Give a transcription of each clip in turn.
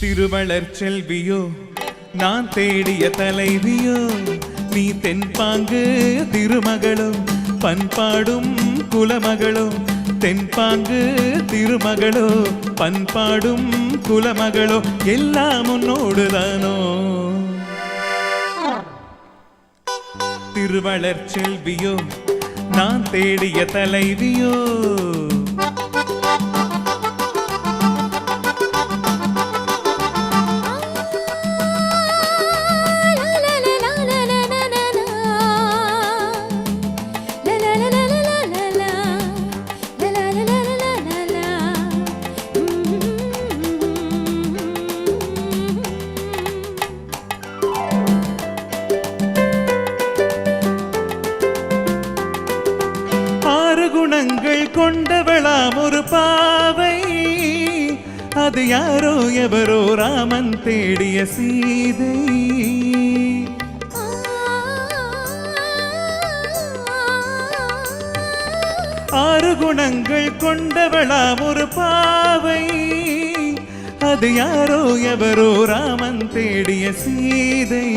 திருவளர் செல்வியோ நான் தேடிய தலைவியோ நீ தென்பாங்கு திருமகளும் பண்பாடும் குலமகளும் தென்பாங்கு திருமகளோ பண்பாடும் குலமகளோ எல்லாம் உன்னோடுதானோ திருவளர் செல்வியோ நான் தேடிய தலைவியோ அது யாரோ எவரோ ராமன் தேடிய சீதை. ஆறு குணங்கள் கொண்டவளாம் ஒரு பாவை. அது யாரோ எவரோ ராமன் தேடிய சீதை.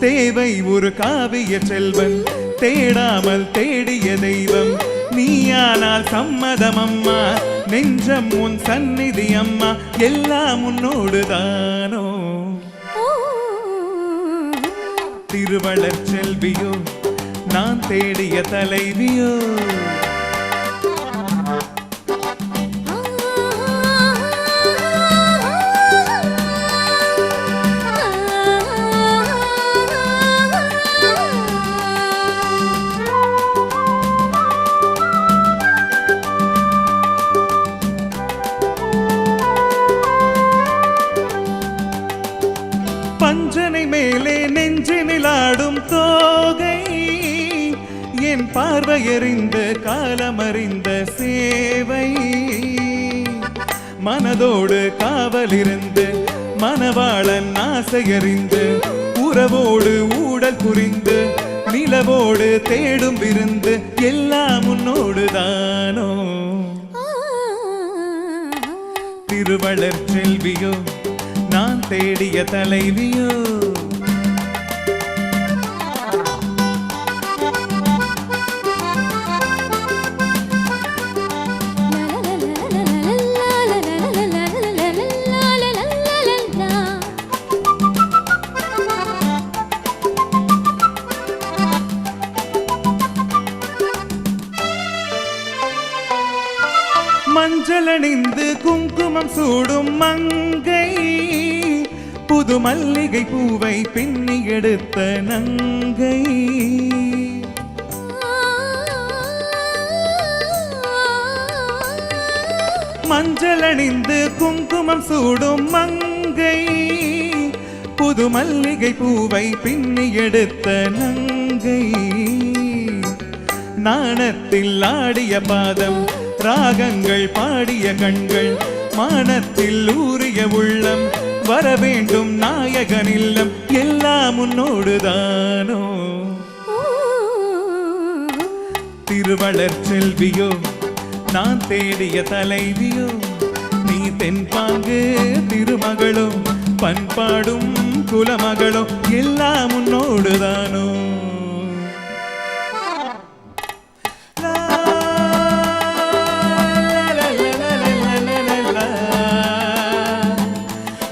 தேவை ஒரு காவிய செல்வன் தேடாமல் தேடிய தெய்வம். நீயானால் சம்மதம் அம்மா. நெஞ்சம் உன் சந்நிதி அம்மா எல்லாம் உன்னோடுதானோ? திருவளர் செல்வியோ நான் தேடிய தலைவியோ? நெஞ்சினில் தோகை. என் பார்வையறிந்த காலமறிந்த சேவை. மனதோடு காவலிருந்து மனவாளன் ஆசையறிந்து உறவோடு ஊடல் புரிந்து நிலவோடு தேடும் விருந்து எல்லாம் உன்னோடு தானோ? திருவளர் செல்வியோ நான் தேடிய தலைவியோ மஞ்சளணிந்து குங்குமம் சூடும் மங்கை. புது மல்லிகை பூவை பின்னி எடுத்த நங்கை. மஞ்சளணிந்து குங்குமம் சூடும் மங்கை. புது மல்லிகை பூவை பின்னி எடுத்த நங்கை. நாணத்தில் ஆடிய பாதம் ராகங்கள் பாடிய கண்கள் மானத்தில் ஊறிய உள்ளம் வர வேண்டும் நாயகன் இல்லம் எல்லாம் உன்னோடுதானோ திருவளர் செல்வியோ நான் தேடிய தலைவியோ நீ தென்பாங்கு திருமகளோ பண்பாடும் குலமகளோ எல்லாம் உன்னோடுதானோ